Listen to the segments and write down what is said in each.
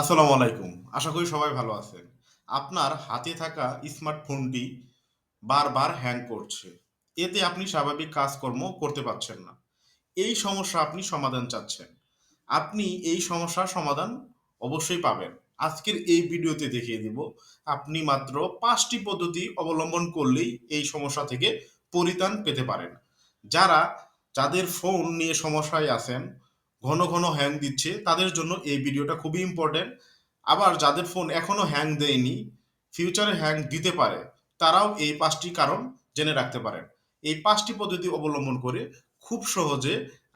আসসালামু আলাইকুম। আশা করি সবাই ভালো আছেন। আপনার হাতে থাকা স্মার্টফোনটি বারবার হ্যাং করছে। এতে আপনি স্বাভাবিক কাজকর্ম করতে পারছেন না। এই সমস্যা আপনি সমাধান চাচ্ছেন। আপনি এই সমস্যার সমাধান অবশ্যই পাবেন। আজকের এই ভিডিওতে দেখিয়ে দিব, আপনি মাত্র পাঁচটি পদ্ধতি অবলম্বন করলেই এই সমস্যা থেকে পরিত্রাণ পেতে পারেন। যারা, যাদের ফোন নিয়ে সমস্যায় আছেন ঘন ঘন হ্যাং দিচ্ছে। তাদের জন্য এই ভিডিওটা খুবই ইম্পর্টেন্ট আবার যাদের ফোন এখনও হ্যাং দেয়নি ফিউচারে হ্যাং দিতে পারে, তারাও এই পাঁচটি কারণ জেনে রাখতে পারেন। এই পাঁচটি পদ্ধতি অবলম্বন করে খুব সহজে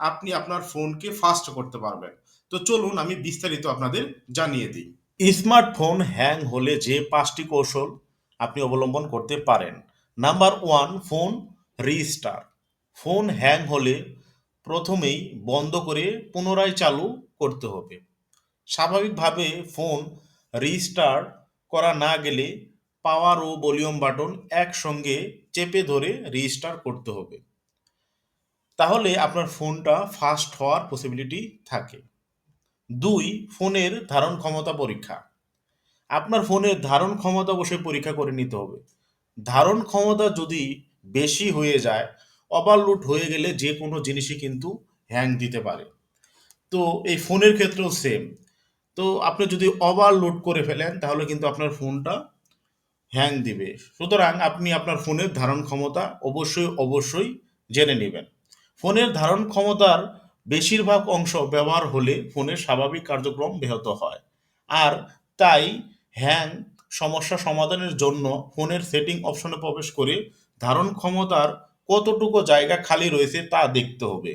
আপনি আপনার ফোনকে ফাস্ট করতে পারবেন। তো চলুন আমি বিস্তারিত আপনাদের জানিয়ে দিই। স্মার্টফোন হ্যাং হলে যে পাঁচটি কৌশল আপনি অবলম্বন করতে পারেন। Number one phone restart phone hang হলে প্রথমেই বন্ধ করে পুনরায় চালু করতে হবে। স্বাভাবিকভাবে ফোন রিস্টার্ট করা না গেলে পাওয়ার ও ভলিউম বাটন একসঙ্গে চেপে ধরে রিস্টার্ট করতে হবে। তাহলে আপনার ফোনটা ফাস্ট হওয়ার পসিবিলিটি থাকে। দুই, ফোনের ধারণ ক্ষমতা পরীক্ষা। আপনার ফোনের ধারণ ক্ষমতা অবশ্যই পরীক্ষা করে নিতে হবে। ধারণ ক্ষমতা যদি বেশি হয়ে যায় ওভারলোড হয়ে গেলে যে কোনো জিনিসই কিন্তু হ্যাং দিতে পারে। তো এই ফোনের ক্ষেত্রেও সেম তো আপনি যদি ওভারলোড করে ফেলেন, তাহলে কিন্তু আপনার ফোনটা হ্যাং দিবে। সুতরাং আপনি আপনার ফোনের ধারণ ক্ষমতা অবশ্যই অবশ্যই জেনে নেবেন। ফোনের ধারণ ক্ষমতার বেশিরভাগ অংশ ব্যবহার হলে ফোনের স্বাভাবিক কার্যক্রম ব্যাহত হয়। আর তাই হ্যাং সমস্যা সমাধানের জন্য ফোনের সেটিং অপশনে প্রবেশ করে ধারণ ক্ষমতার কতটুকু জায়গা খালি রয়েছে তা দেখতে হবে।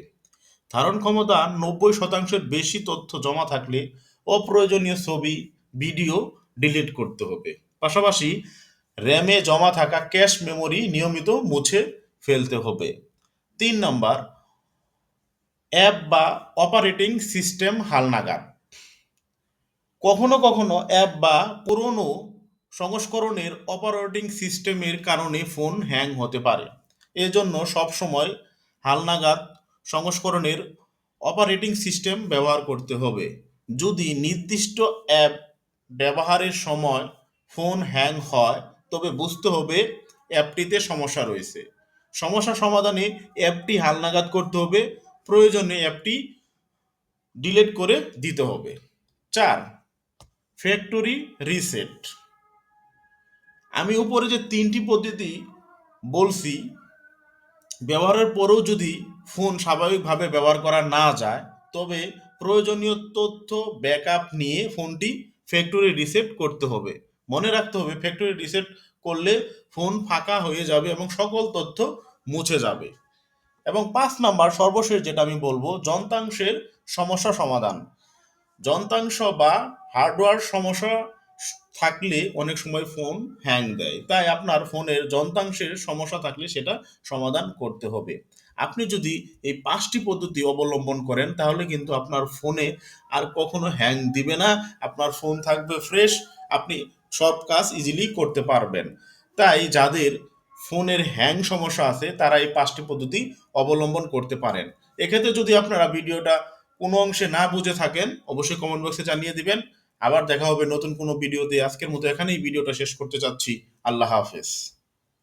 ধারণ ক্ষমতা নব্বই শতাংশের বেশি তথ্য জমা থাকলে অপ্রয়োজনীয় ছবি, ভিডিও ডিলিট করতে হবে। পাশাপাশি র্যামে জমা থাকা ক্যাশ মেমোরি নিয়মিত মুছে ফেলতে হবে। তিন নম্বর, অ্যাপ বা অপারেটিং সিস্টেম হালনাগাদ। কখনো কখনো অ্যাপ বা পুরনো সংস্করণের অপারেটিং সিস্টেমের কারণে ফোন হ্যাং হতে পারে। এজন্য সবসময় হালনাগাদ সংস্করণের অপারেটিং সিস্টেম ব্যবহার করতে হবে। যদি নির্দিষ্ট অ্যাপ ব্যবহারের সময় ফোন হ্যাং হয়, তবে বুঝতে হবে অ্যাপটিতে সমস্যা রয়েছে। সমস্যা সমাধানে অ্যাপটি হালনাগাদ করতে হবে, প্রয়োজনে অ্যাপটি ডিলিট করে দিতে হবে। চার ফ্যাক্টরি রিসেট আমি উপরে যে তিনটি পদ্ধতি বলছি ব্যবহারের পরেও যদি ফোন স্বাভাবিকভাবে ব্যবহার করা না যায়, তবে প্রয়োজনীয় তথ্য ব্যাকআপ নিয়ে ফোনটি ফ্যাক্টরি রিসেট করতে হবে। মনে রাখতে হবে, ফ্যাক্টরি রিসেট করলে ফোন ফাঁকা হয়ে যাবে এবং সকল তথ্য মুছে যাবে। এবং পাঁচ নাম্বার, সর্বশেষ যেটা আমি বলব, যন্ত্রাংশের সমস্যা সমাধান। যন্ত্রাংশ বা হার্ডওয়্যার সমস্যা থাকলে অনেক সময় ফোন হ্যাং দেয়। তাই আপনার ফোনের যন্ত্রাংশের সমস্যা থাকলে সেটা সমাধান করতে হবে। আপনি যদি এই পাঁচটি পদ্ধতি অবলম্বন করেন, তাহলে কিন্তু আপনার ফোনে আর কখনো হ্যাং দিবে না। আপনার ফোন থাকবে ফ্রেশ আপনি সব কাজ ইজিলি করতে পারবেন। তাই যাদের ফোনের হ্যাং সমস্যা আছে, তারা এই পাঁচটি পদ্ধতি অবলম্বন করতে পারেন। এক্ষেত্রে যদি আপনারা ভিডিওটা কোনো অংশে না বুঝে থাকেন, অবশ্যই কমেন্ট বক্সে জানিয়ে দিবেন। আবার দেখা হবে নতুন কোনো ভিডিওতে। আজকের মতো এখানেই ভিডিওটা শেষ করতে চাচ্ছি। আল্লাহ হাফেজ।